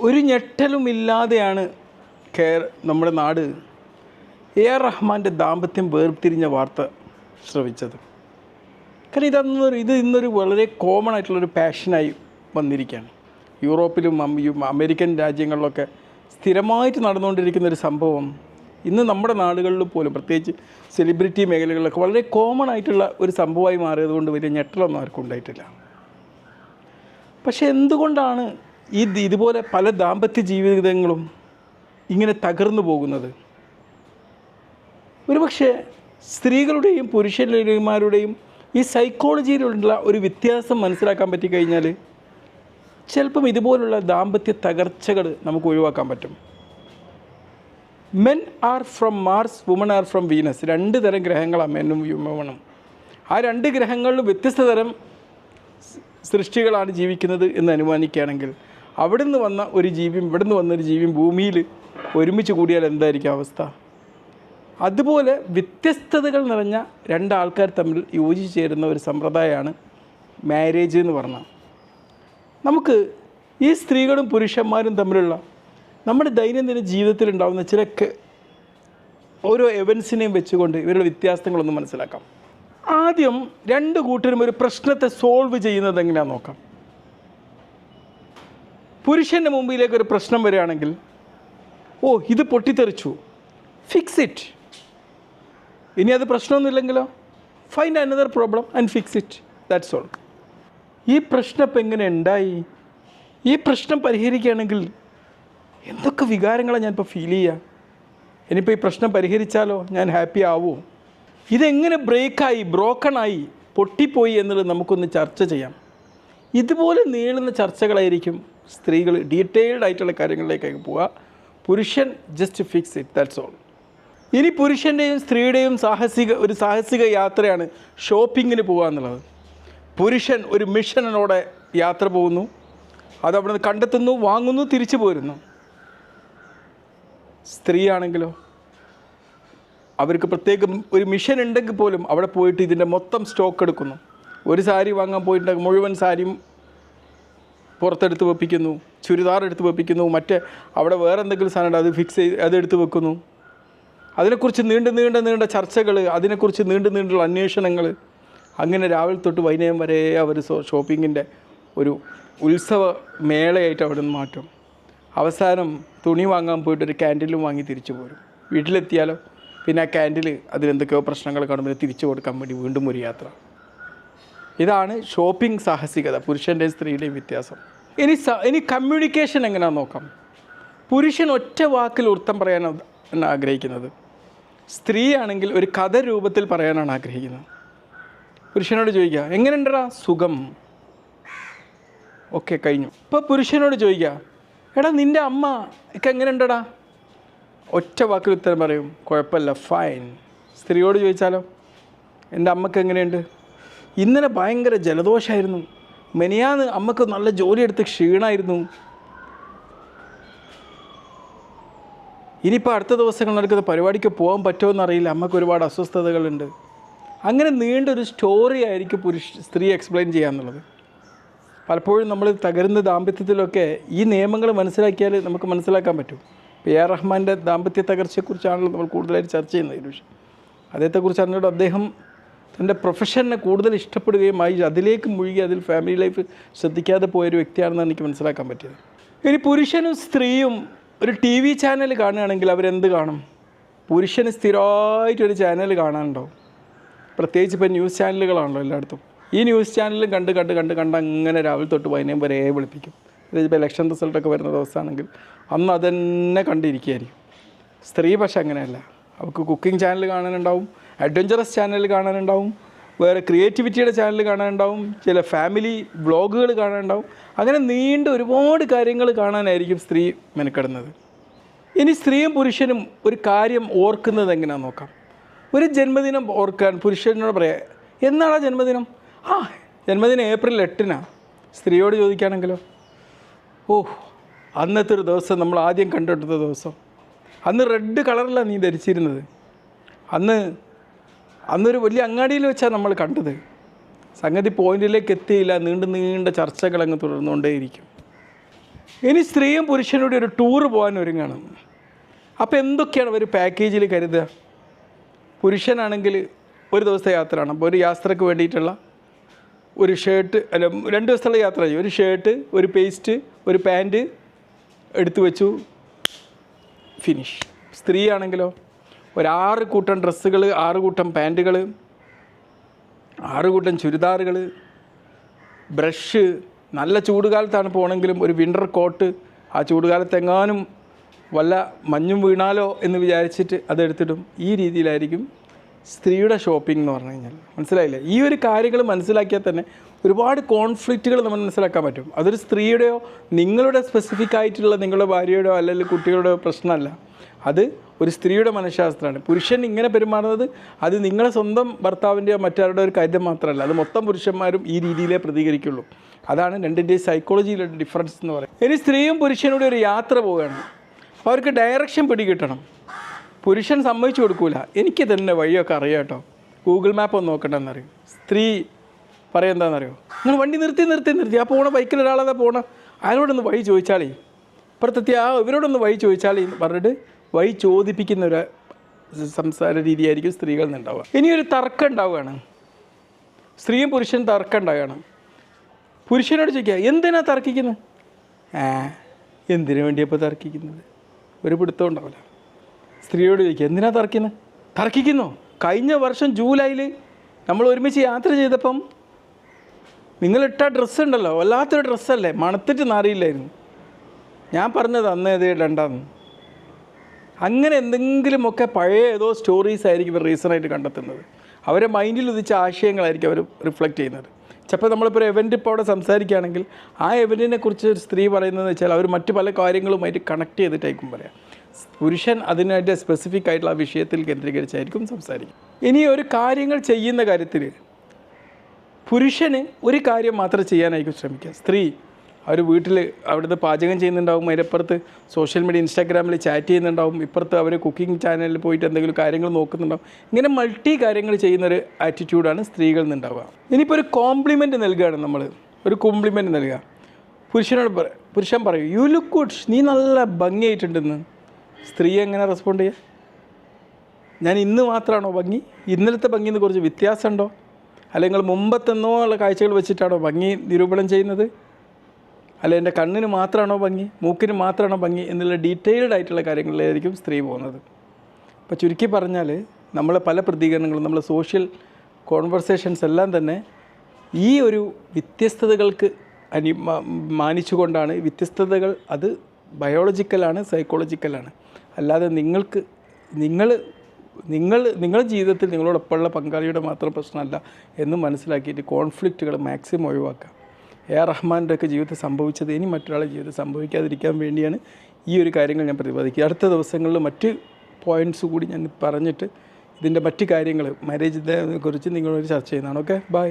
ഒരു ഞെട്ടലുമില്ലാതെയാണ് കേര നമ്മുടെ നാട് എ ആർ റഹ്മാന്റെ ദാമ്പത്യം വേർതിരിഞ്ഞ വാർത്ത ശ്രവിച്ചത്. കാരണം ഇതൊന്നൊരു ഇത് ഇന്നൊരു വളരെ കോമൺ ആയിട്ടുള്ളൊരു പാഷനായി വന്നിരിക്കുകയാണ്. യൂറോപ്പിലും അമേരിക്കൻ രാജ്യങ്ങളിലൊക്കെ സ്ഥിരമായിട്ട് നടന്നുകൊണ്ടിരിക്കുന്ന ഒരു സംഭവം ഇന്ന് നമ്മുടെ നാടുകളിൽ പോലും പ്രത്യേകിച്ച് സെലിബ്രിറ്റി മേഖലകളിലൊക്കെ വളരെ കോമൺ ആയിട്ടുള്ള ഒരു സംഭവമായി മാറിയത് കൊണ്ട് വലിയ ഞെട്ടലൊന്നും ആർക്കും ഉണ്ടായിട്ടില്ല. പക്ഷെ എന്തുകൊണ്ടാണ് ഈ ഇതുപോലെ പല ദാമ്പത്യ ജീവിതങ്ങളും ഇങ്ങനെ തകർന്നു പോകുന്നത്. ഒരുപക്ഷെ സ്ത്രീകളുടെയും പുരുഷന്മാരുടെയും ഈ സൈക്കോളജിയിലുള്ള ഒരു വ്യത്യാസം മനസ്സിലാക്കാൻ പറ്റിക്കഴിഞ്ഞാൽ ചിലപ്പം ഇതുപോലുള്ള ദാമ്പത്യ തകർച്ചകൾ നമുക്ക് ഒഴിവാക്കാൻ പറ്റും. Men are from Mars women are from Venus രണ്ട് തരം ഗ്രഹങ്ങളാണ് മെന്നും വുമണും ആ രണ്ട് ഗ്രഹങ്ങളിലും വ്യത്യസ്ത തരം സൃഷ്ടികളാണ് ജീവിക്കുന്നത് എന്ന് അനുമാനിക്കുകയാണെങ്കിൽ അവിടെ നിന്ന് വന്ന ഒരു ജീവിയും വന്ന ഒരു ജീവിയും ഭൂമിയിൽ ഒരുമിച്ച് കൂടിയാൽ എന്തായിരിക്കും അവസ്ഥ? അതുപോലെ വ്യത്യസ്തതകൾ നിറഞ്ഞ രണ്ടാൾക്കാർ തമ്മിൽ യോജിച്ച് ചേരുന്ന ഒരു സമ്പ്രദായമാണ് മാരേജ് എന്ന് പറഞ്ഞാൽ. നമുക്ക് ഈ സ്ത്രീകളും പുരുഷന്മാരും തമ്മിലുള്ള നമ്മുടെ ദൈനംദിന ജീവിതത്തിൽ ഉണ്ടാകുന്ന ചില ഓരോ എവൻസിനെയും വെച്ചുകൊണ്ട് ഇവരുടെ വ്യത്യാസങ്ങളൊന്ന് മനസ്സിലാക്കാം. ആദ്യം രണ്ട് കൂട്ടരും ഒരു പ്രശ്നത്തെ സോൾവ് ചെയ്യുന്നത് എങ്ങനെയാണെന്ന് നോക്കാം. പുരുഷന്റെ മുമ്പിലേക്ക് ഒരു പ്രശ്നം വരികയാണെങ്കിൽ ഓ ഇത് പൊട്ടിത്തെറിച്ചു. ഫിക്സ് ഇറ്റ് ഇനി അത് പ്രശ്നമൊന്നുമില്ലെങ്കിലോ? Find another problem and fix it that's all ഈ പ്രശ്നം ഇപ്പം എങ്ങനെ ഉണ്ടായി? ഈ പ്രശ്നം പരിഹരിക്കുകയാണെങ്കിൽ എന്തൊക്കെ വികാരങ്ങളാണ് ഞാനിപ്പോൾ ഫീൽ ചെയ്യുക? ഇനിയിപ്പോൾ ഈ പ്രശ്നം പരിഹരിച്ചാലോ? ഞാൻ ഹാപ്പി ആവുമോ ഇതെങ്ങനെ ബ്രേക്കായി ബ്രോക്കണായി പൊട്ടിപ്പോയി എന്നുള്ളത് നമുക്കൊന്ന് ചർച്ച ചെയ്യാം. ഇതുപോലെ നീളുന്ന ചർച്ചകളായിരിക്കും സ്ത്രീകൾ ഡീറ്റെയിൽഡ് ആയിട്ടുള്ള കാര്യങ്ങളിലേക്കൊക്കെ പോവുക. പുരുഷൻ just fix it that's all ഇനി പുരുഷന്റെയും സ്ത്രീയുടെയും സാഹസിക ഒരു സാഹസിക യാത്രയാണ് ഷോപ്പിങ്ങിന് പോകുക എന്നുള്ളത്. പുരുഷൻ ഒരു മിഷനോടെ യാത്ര പോകുന്നു. അത് അവിടെ നിന്ന് കണ്ടെത്തുന്നു വാങ്ങുന്നു തിരിച്ചു പോരുന്നു. സ്ത്രീയാണെങ്കിലോ അവർക്ക് പ്രത്യേകം ഒരു മിഷൻ ഉണ്ടെങ്കിൽ പോലും അവിടെ പോയിട്ട് ഇതിന്റെ മൊത്തം സ്റ്റോക്ക് എടുക്കുന്നു. ഒരു സാരി വാങ്ങാൻ പോയിട്ടുണ്ടെങ്കിൽ മുഴുവൻ സാരിയും പുറത്തെടുത്ത് വെപ്പിക്കുന്നു ചുരിദാർ എടുത്ത് വെപ്പിക്കുന്നു മറ്റേ അവിടെ വേറെ എന്തെങ്കിലും സാധനം അത് ഫിക്സ് ചെയ്ത് അതെടുത്ത് വെക്കുന്നു. അതിനെക്കുറിച്ച് നീണ്ട നീണ്ട നീണ്ട ചർച്ചകൾ അതിനെക്കുറിച്ച് നീണ്ട നീണ്ടുള്ള അന്വേഷണങ്ങൾ അങ്ങനെ രാവിലെ തൊട്ട് വൈകുന്നേരം വരെ അവർ ഷോപ്പിങ്ങിന്റെ ഒരു ഉത്സവ മേളയായിട്ട് അവിടെ നിന്ന് മാറ്റും. അവസാനം തുണി വാങ്ങാൻ പോയിട്ട് ഒരു ക്യാൻഡിലും വാങ്ങി തിരിച്ചു പോരും. വീട്ടിലെത്തിയാലോ? പിന്നെ ആ ക്യാൻഡിൽ അതിലെന്തൊക്കെയോ പ്രശ്നങ്ങൾ കാണുമ്പോൾ തിരിച്ചു കൊടുക്കാൻ വേണ്ടി വീണ്ടും ഒരു യാത്ര. ഇതാണ് ഷോപ്പിംഗ് സാഹസികത പുരുഷന്റെയും സ്ത്രീയുടെയും വ്യത്യാസം. ഇനി ഇനി കമ്മ്യൂണിക്കേഷൻ എങ്ങനെയാണെന്ന് നോക്കാം? പുരുഷൻ ഒറ്റ വാക്കിൽ ഉത്തം പറയാനാണ് ആഗ്രഹിക്കുന്നത്? സ്ത്രീയാണെങ്കിൽ ഒരു കഥ രൂപത്തിൽ പറയാനാണ് ആഗ്രഹിക്കുന്നത്. പുരുഷനോട് ചോദിക്കുക എങ്ങനെയുണ്ടടാ? സുഖം. ഓക്കെ കഴിഞ്ഞു. ഇപ്പോൾ പുരുഷനോട് ചോദിക്കുക എടാ നിന്റെ അമ്മ ഒക്കെ എങ്ങനെയുണ്ടടാ? ഒറ്റ വാക്കിൽ ഉത്തരം പറയും കുഴപ്പമില്ല ഫൈൻ സ്ത്രീയോട് ചോദിച്ചാലോ എന്റെ അമ്മയ്ക്ക് എങ്ങനെയുണ്ട്? ഇന്നലെ ഭയങ്കര ജലദോഷമായിരുന്നു മെനിയാന്ന് അമ്മയ്ക്ക് നല്ല ജോലിയെടുത്ത് ക്ഷീണമായിരുന്നു ഇനിയിപ്പോൾ അടുത്ത ദിവസങ്ങൾ നടക്കുന്ന പരിപാടിക്ക് പോകാൻ പറ്റുമോ എന്നറിയില്ല. അമ്മയ്ക്ക് ഒരുപാട് അസ്വസ്ഥതകളുണ്ട്. അങ്ങനെ നീണ്ടൊരു സ്റ്റോറി ആയിരിക്കും പുരുഷ സ്ത്രീ എക്സ്പ്ലെയിൻ ചെയ്യാന്നുള്ളത്. പലപ്പോഴും നമ്മൾ തകരുന്ന ദാമ്പത്യത്തിലൊക്കെ ഈ നിയമങ്ങൾ മനസ്സിലാക്കിയാൽ നമുക്ക് മനസ്സിലാക്കാൻ പറ്റും. പി ആർ റഹ്മാന്റെ ദാമ്പത്യ തകർച്ചയെക്കുറിച്ചാണല്ലോ നമ്മൾ കൂടുതലായിട്ട് ചർച്ച ചെയ്യുന്നത്. പക്ഷേ അദ്ദേഹത്തെക്കുറിച്ച് അദ്ദേഹം തന്റെ പ്രൊഫഷനെ കൂടുതൽ ഇഷ്ടപ്പെടുകയും ആയി അതിലേക്ക് മുഴുകി അതിൽ ഫാമിലി ലൈഫ് ശ്രദ്ധിക്കാതെ പോയൊരു വ്യക്തിയാണെന്നാണ് എനിക്ക് മനസ്സിലാക്കാൻ പറ്റിയത്. ഇനി പുരുഷനും സ്ത്രീയും ഒരു ടി വി ചാനൽ കാണുകയാണെങ്കിൽ അവരെന്ത് കാണും? പുരുഷന് സ്ഥിരമായിട്ടൊരു ചാനൽ കാണാനുണ്ടാവും. പ്രത്യേകിച്ച് ഇപ്പോൾ ന്യൂസ് ചാനലുകളാണല്ലോ എല്ലായിടത്തും. ഈ ന്യൂസ് ചാനലും കണ്ട് കണ്ട് കണ്ട് കണ്ട് അങ്ങനെ രാവിലെ തൊട്ട് വൈകുന്നേരം വരെ വിളിപ്പിക്കും. ഇപ്പോൾ ഇലക്ഷൻ റിസൾട്ടൊക്കെ വരുന്ന ദിവസമാണെങ്കിൽ അന്ന് അതന്നെ കണ്ടിരിക്കുകയായിരിക്കും. സ്ത്രീ പക്ഷെ അങ്ങനെയല്ല. അവർക്ക് കുക്കിംഗ് ചാനൽ കാണാനുണ്ടാവും. അഡ്വഞ്ചറസ് ചാനൽ കാണാനുണ്ടാവും വേറെ ക്രിയേറ്റിവിറ്റിയുടെ ചാനൽ കാണാനുണ്ടാവും ചില ഫാമിലി വ്ളോഗുകൾ കാണാനുണ്ടാവും. അങ്ങനെ നീണ്ട ഒരുപാട് കാര്യങ്ങൾ കാണാനായിരിക്കും സ്ത്രീ മെനക്കെടുന്നത്. ഇനി സ്ത്രീയും പുരുഷനും ഒരു കാര്യം ഓർക്കുന്നത് എങ്ങനെയാണെന്ന് നോക്കാം. ഒരു ജന്മദിനം ഓർക്കാൻ പുരുഷനോട് പറയാം എന്നാണ് ജന്മദിനം? ആ ജന്മദിനം ഏപ്രിൽ എട്ടിനാണ് സ്ത്രീയോട് ചോദിക്കുകയാണെങ്കിലോ ഓ അന്നത്തെ ഒരു ദിവസം നമ്മൾ ആദ്യം കണ്ടെടുത്ത ദിവസം. അന്ന് റെഡ് കളറിലാണ് നീ ധരിച്ചിരുന്നത്. അന്ന് അന്നൊരു വലിയ അങ്ങാടിയിൽ വെച്ചാണ് നമ്മൾ കണ്ടത്. സംഗതി പോയിന്റിലേക്ക് എത്തിയില്ല. നീണ്ട നീണ്ട ചർച്ചകൾ അങ്ങ് തുടർന്നുകൊണ്ടേയിരിക്കും. ഇനി സ്ത്രീയും പുരുഷനോട് ഒരു ടൂറ് പോകാൻ ഒരുങ്ങണം. അപ്പോൾ എന്തൊക്കെയാണ് ഒരു പാക്കേജിൽ കരുതുക? പുരുഷനാണെങ്കിൽ ഒരു ദിവസത്തെ യാത്രയാണ്. അപ്പോൾ ഒരു യാത്രയ്ക്ക് വേണ്ടിയിട്ടുള്ള ഒരു ഷർട്ട് അല്ല രണ്ട് ദിവസത്തുള്ള യാത്ര ചെയ്യും. ഒരു ഷർട്ട് ഒരു പേസ്റ്റ് ഒരു പാന്റ് എടുത്തു വെച്ചു. ഫിനിഷ് സ്ത്രീ ആണെങ്കിലോ ഒരു ആറ് കൂട്ടം ഡ്രസ്സുകൾ ആറ് കൂട്ടം പാന്റുകൾ ആറ് കൂട്ടം ചുരിദാറുകൾ ബ്രഷ്. നല്ല ചൂടുകാലത്താണ് പോകണമെങ്കിലും ഒരു വിന്റർ കോട്ട് ആ ചൂടുകാലത്തെങ്ങാനും വല്ല മഞ്ഞും വീണാലോ എന്ന് വിചാരിച്ചിട്ട് അതെടുത്തിടും. ഈ രീതിയിലായിരിക്കും സ്ത്രീയുടെ ഷോപ്പിംഗ് എന്ന് പറഞ്ഞു കഴിഞ്ഞാൽ. മനസ്സിലായില്ലേ? ഈ ഒരു കാര്യങ്ങൾ മനസ്സിലാക്കിയാൽ തന്നെ ഒരുപാട് കോൺഫ്ലിക്റ്റുകൾ നമ്മൾ മനസ്സിലാക്കാൻ പറ്റും. അതൊരു സ്ത്രീയുടെയോ നിങ്ങളുടെ സ്പെസിഫിക് ആയിട്ടുള്ള നിങ്ങളുടെ ഭാര്യയുടെയോ അല്ലെങ്കിൽ കുട്ടികളുടെയോ പ്രശ്നമല്ല. അത് ഒരു സ്ത്രീയുടെ മനഃശാസ്ത്രമാണ്. പുരുഷൻ ഇങ്ങനെ പെരുമാറുന്നത് അത് നിങ്ങളെ സ്വന്തം ഭർത്താവിന്റെയോ മറ്റാരുടെ ഒരു കാര്യം മാത്രമല്ല. അത് മൊത്തം പുരുഷന്മാരും ഈ രീതിയിലേ പ്രതികരിക്കുള്ളൂ. അതാണ് രണ്ടിന്റെയും സൈക്കോളജിയിലെ ഡിഫറൻസ് എന്ന് പറയുന്നത്. ഇനി സ്ത്രീയും പുരുഷനൂടെ ഒരു യാത്ര പോവുകയാണ്. അവർക്ക് ഡയറക്ഷൻ പിടികിട്ടണം. പുരുഷൻ സമ്മതിച്ചു കൊടുക്കൂല. എനിക്ക് തന്നെ വഴിയൊക്കെ അറിയാം കേട്ടോ. ഗൂഗിൾ മാപ്പ് ഒന്ന് നോക്കണ്ടെന്നറിയും. സ്ത്രീ പറയുക എന്താണെന്നറിയോ? നിങ്ങൾ വണ്ടി നിർത്തി നിർത്തി നിർത്തി. ആ പോണ ബൈക്കിൽ ഒരാളതാ പോണ? അയാളോടൊന്ന് വഴി ചോദിച്ചാളേ ഇപ്പുറത്തെത്തി ആ ഇവരോടൊന്ന് വഴി ചോദിച്ചാൽ പറഞ്ഞിട്ട് വഴി ചോദിപ്പിക്കുന്ന ഒരു സംസാര രീതിയായിരിക്കും സ്ത്രീകളിൽ നിന്നുണ്ടാവുക ഇനിയൊരു തർക്കം ഉണ്ടാവുകയാണ്. സ്ത്രീയും പുരുഷനും തർക്കം ഉണ്ടാവുകയാണ്. പുരുഷനോട് ചോദിക്കുക എന്തിനാ തർക്കിക്കുന്നത് ആ എന്തിനു വേണ്ടിയപ്പോൾ തർക്കിക്കുന്നത്? ഒരു പിടുത്തം ഉണ്ടാവില്ല. സ്ത്രീയോട് ചോദിക്കുക എന്തിനാ തർക്കുന്നത് തർക്കിക്കുന്നു. കഴിഞ്ഞ വർഷം ജൂലൈയിൽ നമ്മൾ ഒരുമിച്ച് യാത്ര ചെയ്തപ്പം നിങ്ങളിട്ട ഡ്രസ്സ് ഉണ്ടല്ലോ വല്ലാത്തൊരു ഡ്രസ്സല്ലേ? മണത്തിട്ട് നാറിയില്ലായിരുന്നു. ഞാൻ പറഞ്ഞത് അന്ന് ഇത് അങ്ങനെ എന്തെങ്കിലുമൊക്കെ പഴയ ഏതോ സ്റ്റോറീസ് ആയിരിക്കും ഇവർ റീസണായിട്ട് കണ്ടെത്തുന്നത്. അവരെ മൈൻഡിൽ ഉദിച്ച ആശയങ്ങളായിരിക്കും അവർ റിഫ്ലക്റ്റ് ചെയ്യുന്നത്. ചിലപ്പോൾ നമ്മളിപ്പോൾ ഒരു എവന്റ് ഇപ്പോൾ അവിടെ സംസാരിക്കുകയാണെങ്കിൽ ആ എവന്റിനെ കുറിച്ച് ഒരു സ്ത്രീ പറയുന്നതെന്ന് വെച്ചാൽ അവർ മറ്റു പല കാര്യങ്ങളുമായിട്ട് കണക്ട് ചെയ്തിട്ടായിരിക്കും പറയാം. പുരുഷൻ അതിനായിട്ട് സ്പെസിഫിക് ആയിട്ടുള്ള ആ വിഷയത്തിൽ കേന്ദ്രീകരിച്ചായിരിക്കും സംസാരിക്കും ഇനി ഒരു കാര്യങ്ങൾ ചെയ്യുന്ന കാര്യത്തിൽ പുരുഷന് ഒരു കാര്യം മാത്രം ചെയ്യാനായിരിക്കും ശ്രമിക്കുക. സ്ത്രീ അവർ വീട്ടിൽ അവിടുന്ന് പാചകം ചെയ്യുന്നുണ്ടാവും. അതിനപ്പുറത്ത് സോഷ്യൽ മീഡിയ ഇൻസ്റ്റാഗ്രാമിൽ ചാറ്റ് ചെയ്യുന്നുണ്ടാവും. ഇപ്പുറത്ത് അവർ കുക്കിംഗ് ചാനലിൽ പോയിട്ട് എന്തെങ്കിലും കാര്യങ്ങൾ നോക്കുന്നുണ്ടാവും. ഇങ്ങനെ മൾട്ടി കാര്യങ്ങൾ ചെയ്യുന്നൊരു ആറ്റിറ്റ്യൂഡാണ് സ്ത്രീകളിൽ നിന്നുണ്ടാവുക. ഇനിയിപ്പോൾ ഒരു കോംപ്ലിമെന്റ് നൽകുകയാണ് നമ്മൾ ഒരു കോംപ്ലിമെന്റ് നൽകുക. പുരുഷനോട് പറ പുരുഷൻ പറയും യു ലുക്ക് ഗുഡ് നീ നല്ല ഭംഗിയായിട്ടുണ്ടെന്ന്. സ്ത്രീ എങ്ങനെ റെസ്പോണ്ട് ചെയ്യുക ഞാൻ ഇന്ന് മാത്രമാണോ ഭംഗി? ഇന്നലത്തെ ഭംഗിയിൽ നിന്ന് കുറച്ച് വ്യത്യാസമുണ്ടോ? അല്ലെങ്കിൽ മുമ്പത്തെന്നോ ഉള്ള കാഴ്ചകൾ വെച്ചിട്ടാണോ ഭംഗി നിരൂപണം ചെയ്യുന്നത്? അല്ല എന്റെ കണ്ണിന് മാത്രമാണോ ഭംഗി? മൂക്കിന് മാത്രമാണോ ഭംഗി? എന്നുള്ള ഡീറ്റെയിൽഡ് ആയിട്ടുള്ള കാര്യങ്ങളിലായിരിക്കും സ്ത്രീ പോകുന്നത്. അപ്പോൾ ചുരുക്കി പറഞ്ഞാൽ നമ്മളെ പല പ്രതികരണങ്ങളും നമ്മളെ സോഷ്യൽ കോൺവെർസേഷൻസ് എല്ലാം തന്നെ ഈ ഒരു വ്യത്യസ്തതകൾക്ക് അനി മാനിച്ചുകൊണ്ടാണ് വ്യത്യസ്തതകൾ അത് ബയോളജിക്കലാണ് സൈക്കോളജിക്കലാണ്. അല്ലാതെ നിങ്ങൾക്ക് നിങ്ങൾ നിങ്ങൾ നിങ്ങളുടെ ജീവിതത്തിൽ നിങ്ങളോടൊപ്പമുള്ള പങ്കാളിയുടെ മാത്രം പ്രശ്നമല്ല എന്ന് മനസ്സിലാക്കിയിട്ട് കോൺഫ്ലിക്റ്റുകൾ മാക്സിമം ഒഴിവാക്കുക. എ ആർ റഹ്മാന്റെ ഒക്കെ ജീവിതത്തിൽ സംഭവിച്ചത് ഇനി മറ്റൊരാളുടെ ജീവിതത്തിൽ സംഭവിക്കാതിരിക്കാൻ വേണ്ടിയാണ് ഈ ഒരു കാര്യങ്ങൾ ഞാൻ പ്രതിപാദിക്കുക. അടുത്ത ദിവസങ്ങളിൽ മറ്റ് പോയിന്റ്സ് കൂടി ഞാൻ പറഞ്ഞിട്ട് ഇതിന്റെ മറ്റ് കാര്യങ്ങൾ മാരേജിനെ കുറിച്ച് നിങ്ങളൊരു ചർച്ച ചെയ്യുന്നതാണ്. Okay bye